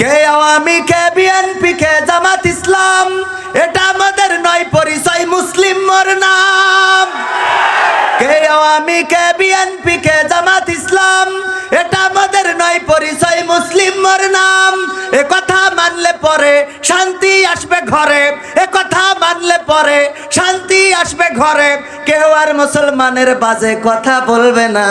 কে আওয়ামী, কে বিএনপি কে জামাত ইসলাম? এটা আমাদের নয়, পরিচয় মুসলিম মোর নাম। কে আওয়ামী, কে বিএনপি কে জামাত ইসলাম? এটা আমাদের নয়, পরিচয় মুসলিম মোর নাম। এ কথা আসবে ঘরে, কেউ আর মুসলমানের বাজে কথা বলবে না।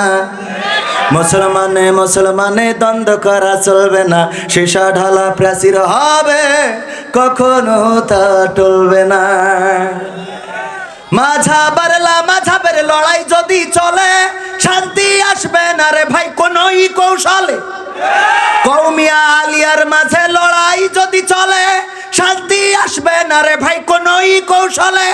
মুসলমানে মুসলমানে দ্বন্দ্ব করা চলবে না, সীসা ঢালা প্রাচীর হবে, কখনো তা টলবে না। মাঝা বারলা মাঝাবের লড়াই যদি চলে, শান্তি আসবে না রে ভাই, কোনই কৌশলে। কৌমিয়া আলিয়ার মাঝে লড়াই যদি চলে, শান্তি আসবে না রে ভাই, কোনই কৌশলে।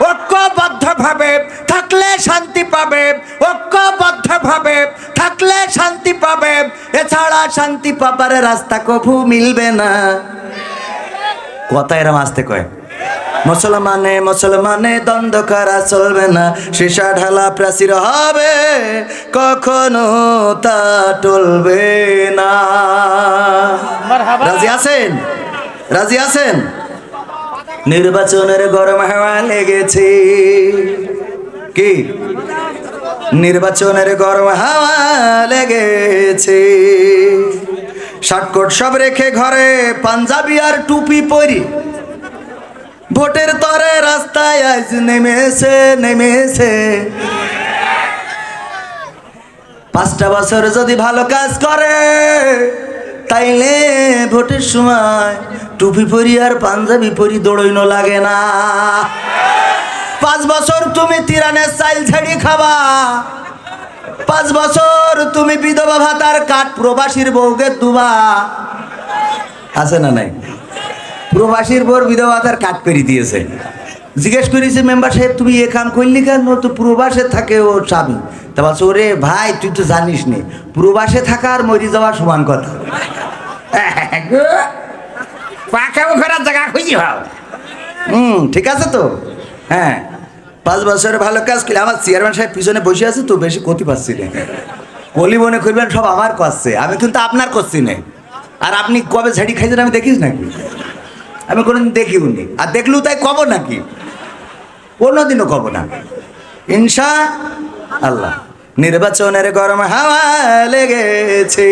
ঐক্যবদ্ধ ভাবে থাকলে শান্তি পাবে ঐক্যবদ্ধ ভাবে থাকলে শান্তি পাবে এছাড়া শান্তি পাবার রাস্তা কভু মিলবে না। কথা এরম আসতে কয়। মুসলমানে মুসলমানে দ্বন্দ্ব করা চলবে না সীসা ঢালা প্রাচীর হবে কখনো তা টলবে না। রাজি আছেন? রাজি আছেন? নির্বাচনের গরম হাওয়া লেগেছে। কি? নির্বাচনের গরম হাওয়া লেগেছে। শার্টকোট সব রেখে ঘরে পাঞ্জাবি আর টুপি পরি। ভোটের তরে রাস্তায় আজ নেমেছে নেমেছে। পাঁচটা বছর যদি ভালো কাজ করে তাইলে ভোটের সময় টুপি পরি আর পাঞ্জাবি পরি দৌড়ইনো লাগে না। পাঁচ বছর তুমি তিরানের চাইল ছেড়ি খাবা। পাঁচ বছর তুমি বিধবা ভাতার কাঠ প্রবাসীর বউকে দুবা। আছে না নাই? প্রবাসীর বোর বিধবা ভাতার কাঠ করে দিয়েছে। জিজ্ঞেস করেছে মেম্বার সাহেব তুমি এ কাম করলি কেন? তো প্রবাসে থাকে ও স্বামী। তা বলছে ওরে ভাই তুই তো জানিস নি প্রবাসে থাকা আর মরি যাওয়া সমান কথা। পাখাও ঘোরার জায়গা খুঁজি ভাও হুম ঠিক আছে তো। হ্যাঁ পাঁচ বছরে ভালো কাজ করলে আমার চেয়ারম্যান সাহেব পিছনে বসে আছে তো বেশি ক্ষতি পাচ্ছি না। কলি মনে করবেন সব আমার করছে। আমি কিন্তু আপনার করছি না। আর আপনি কবে ঝাড়ি খাইছেন আমি দেখিস নাকি? আমি কোনোদিন দেখিও নি। আর দেখলেও তাই কব নাকি? কোনোদিনও কব না। ইনশা আল্লাহ। নির্বাচনের গরম হাওয়া লেগেছে।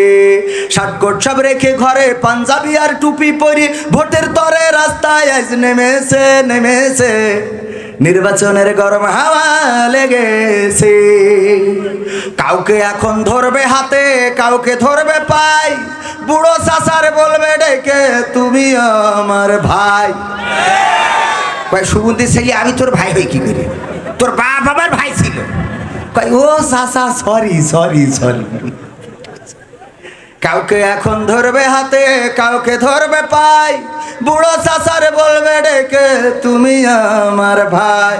শার্টকোট সব রেখে ঘরে পাঞ্জাবি আর টুপি পরি, ভোটের তরে রাস্তায় আজ নেমেছে নেমেছে। নির্বাচনের গরম হাওয়া লেগেছে। কাউকে এখন ধরবে হাতে, কাউকে ধরবে পাই। বুড়ো চাচার বলবে, ডেকে তুমি আমার ভাই। কয় সুগন্ধি ছেলে, আমি তোর ভাই হই কি করে? তোর বাপ আমার ভাই ছিল। কই ও চাচা সরি সরি সরি কাউকে এখন ধরবে হাতে, কাউকে ধরবে পাই বুড়ো চাচার বলবে ডেকে, তুমি আমার ভাই।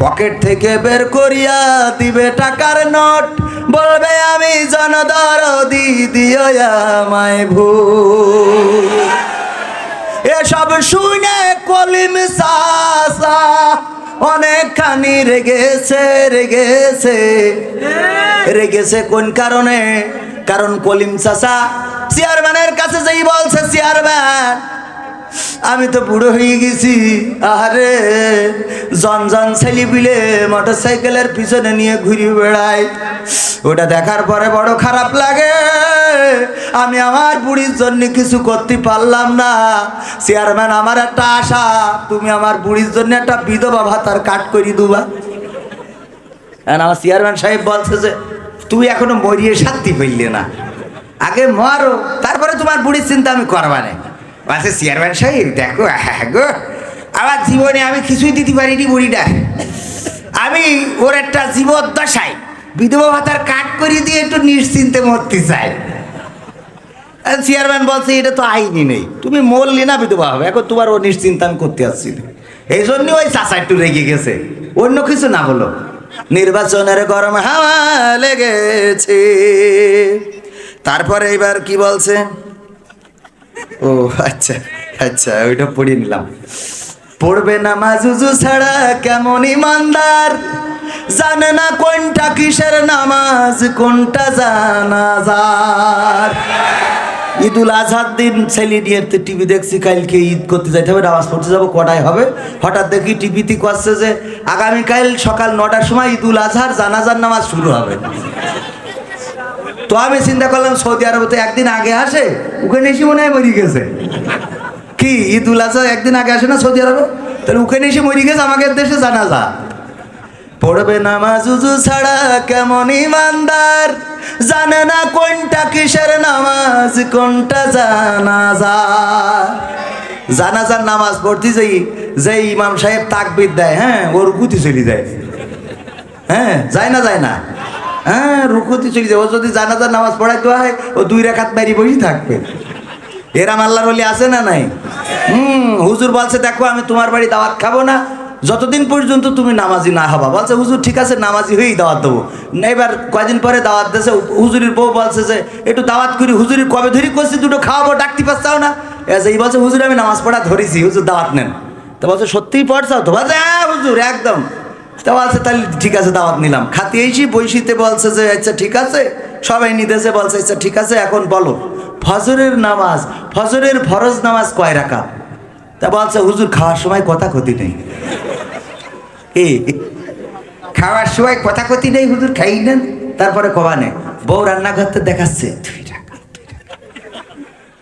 পকেট থেকে বের করিয়া দিবে টাকার নোট, বলবে আমি জনদর দি দিও আমায় ভুল। এসব শুনে কলিম সাসা অনেকখানি রেগেছে রেগেছে। রেগেছে কোন কারণে? কারণ কলিম চাষা চেয়ারম্যানের কাছে যেই বলছে, চেয়ারম্যান, আমি তো বুড়ো হয়ে গেছি। আরে জন জন ছেলে পিলে মোটর সাইকেলের পিছনে নিয়ে ঘুরি বেড়াই ওটা দেখার পরে বড় খারাপ লাগে। আমি আমার বুড়ির জন্য কিছু করতে পারলাম না। চেয়ারম্যান আমার একটা আশা। তুমি আমার বুড়ির জন্য একটা বিধবা ভাতার কাট করি দুবা। আমার চেয়ারম্যান সাহেব বলছে যে, তুই এখনও মরিয়ে শান্তি পেলে না। আগে মারো, তারপরে তোমার বুড়ির চিন্তা আমি করবা না। বলছে চেয়ারম্যান সাহেব, দেখো হ্যাঁ গো, আমার জীবনে আমি কিছুই দিতে পারিনি বুড়িটা। আমি ওর একটা জীবদ্দশায় বিধবা ভাতার কাট করে দিয়ে একটু নিশ্চিন্তে মরতে চাই। চেয়ারম্যান বলছে, এটা তো আইনি নেই। তুমি মরলি না বিধবা হবে। এখন তোমার ও নিশ্চিন্তা আমি করতে আসছি এই জন্য ওই চাষা একটু রেগে গেছে। অন্য কিছু না হলো। নির্বাচনের গরম হাওয়া লেগেছে। তারপরে এইবার কি বলছে? ও আচ্ছা আচ্ছা ওইটা পড়িয়ে নিলাম। পড়বে না মাজুজু ছাড়া কেমন ইমানদার? জানে না কোনটা কিসের নামাজ, কোনটা জানাজার। ঈদুল আজহার দিন ছেলে নিয়ে টিভি দেখছি, কালকে ঈদ করতে যাইতে হবে, নামাজ পড়তে যাব, কটায় হবে? হঠাৎ দেখি টিভিতে করছে যে, আগামীকাল সকাল নটার সময় ঈদুল আজহার জানাজার নামাজ শুরু হবে। তো আমি চিন্তা করলাম, সৌদি আরবে তো একদিন আগে আসে ওখানে এসে মনে হয় মরি গেছে। কি, ঈদুল আজহা একদিন আগে আসে না সৌদি আরবে? তাহলে ওখানে এসে মরি গেছে আমাদের দেশে জানাজা। পড়বে নামাজ উজু ছাড়া কেমন ইমানদার? জানে না কোনটা কিসের নামাজ, কোনটা জানা জানাজা। জানাজার নামাজ পড়তে যাই যে ইমাম সাহেব তাকবির দেয় হ্যাঁ ওর গুতি চলে যায়। হ্যাঁ যায় না যায় না। হ্যাঁ রুকুতি চলে যায়। ও যদি জানাজার নামাজ পড়াইতে হয়, ও দুই রেখাত মারি বসে থাকবে। এরাম আল্লাহর আছে না নাই? হুম, হুজুর বলছে, দেখো, আমি তোমার বাড়ি দাওয়াত খাব না যতদিন পর্যন্ত তুমি নামাজি না হবা, বলছে, হুজুর, ঠিক আছে, নামাজি হয়েই দাওয়াত দেবো। এবার কয়দিন পরে দাওয়াত দেশে হুজুরির বউ বলছে যে, একটু দাওয়াত করি, হুজুরির কবে ধরি? করছি দুটো খাওয়াবো, ডাকতে পারছাও না। এই বলছে, হুজুর, আমি নামাজ পড়া ধরেছি, হুজুর, দাওয়াত নেন। তো বলছে, সত্যিই পড়ছাও তো? বলছে হ্যাঁ হুজুর, একদম। তো বলছে, তাহলে ঠিক আছে, দাওয়াত নিলাম। খাতে এসি বৈশিতে বলছে যে আচ্ছা ঠিক আছে। সবাই নিতেছে বলছে আচ্ছা ঠিক আছে, এখন বলো, ফজরের নামাজ, ফজরের ফরজ নামাজ কয় রাখা তা বলছে, হুজুর, খাওয়ার সময় কথা ক্ষতি নেই। খাওয়ার সময় কথা কথি নেই হুজুর খাই নেন তারপরে কবানে বউ দেখাচ্ছে। টাকা, দুই টাকা।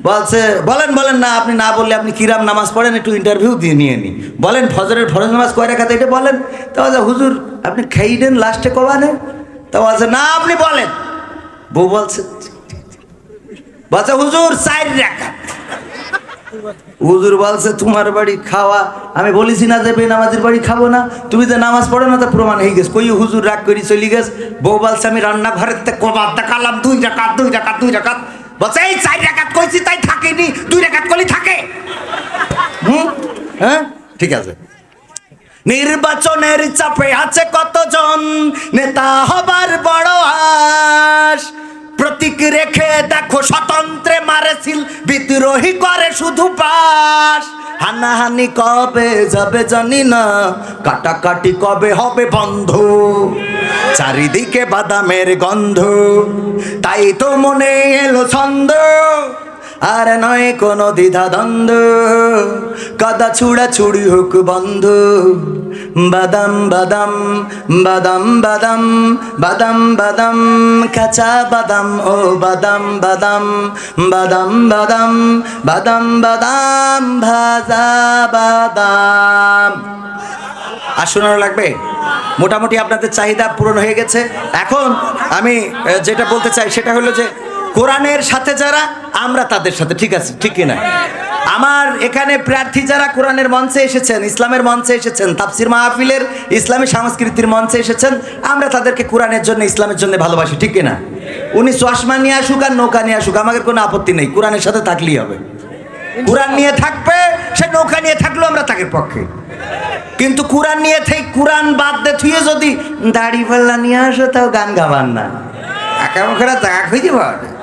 বলছে বলেন বলেন না আপনি না বললে আপনি কিরাম নামাজ পড়েন একটু ইন্টারভিউ দিয়ে নিয়ে নি বলেন ফজরের ফরজ নামাজ কয় রাখাতে এটা বলেন। তা হুজুর আপনি খেয়ে দেন লাস্টে কবানে তা বলছে না আপনি বলেন। বউ বলছে বলছে হুজুর চার রাখা হুজুর বলছে, তোমার বাড়ি খাওয়া আমি বলেছি, না যে বেনামাজির বাড়ি খাব না। তুমি যে নামাজ পড়ো না, তা প্রমাণ হয়ে গেছে। কই হুজুর রাগ করি, চলে গেছে। বউ বলছে, আমি রান্নাঘরের থেকে কবার দেখালাম, দুই রাকাত দুই রাকাত দুই রাকাত। বলছে, এই চার রাকাত কইছি, তাই থাকেনি, দুই রাকাত করলে থাকে। হুম? হ্যাঁ? ঠিক আছে। নির্বাচনের চাপে আছে কতজন? নেতা হবার বিদ্রোহী করে শুধু পাশ। হানাহানি কবে যাবে জানি না, কাটাকাটি কবে হবে বন্ধ? চারিদিকে বাদামের গন্ধ, তাই তো মনে এলো ছন্দ। আর নয় কোনো দ্বিধা দ্বন্দ্ব কাদা ছুড়া ছুড়ি হোক বন্ধ। বাদাম বাদাম বাদাম বাদাম বাদাম বাদাম কাঁচা বাদাম ও বাদাম বাদাম বাদাম বাদাম বাদাম বাদাম ভাজা বাদাম আর শোনানো লাগবে মোটামুটি আপনাদের চাহিদা পূরণ হয়ে গেছে এখন আমি যেটা বলতে চাই সেটা হলো যে কোরআনের সাথে যারা আমরা তাদের সাথে ঠিক আছে ঠিক কিনা আমার এখানে প্রার্থী যারা কোরআনের মঞ্চে এসেছেন, ইসলামের মঞ্চে এসেছেন, তাফসির মাহফিলের, ইসলামী সংস্কৃতির মঞ্চে এসেছেন, আমরা তাদেরকে কোরআনের জন্য, ইসলামের জন্য ভালোবাসি, ঠিক কিনা? উনি চশমা নিয়ে আসুক আর নৌকা নিয়ে আসুক, আমাদের কোনো আপত্তি নেই, কোরআনের সাথে থাকলেই হবে। কোরআন নিয়ে থাকবে, সে নৌকা নিয়ে থাকলেও আমরা তাকে পক্ষে। কিন্তু কোরআন নিয়ে থেকে কোরআন বাদ দে, থুয়ে যদি দাড়ি পাল্লা নিয়ে আসো, তাও গান গাবার না। একা মুখেরা খুঁজে পাওয়া যায়।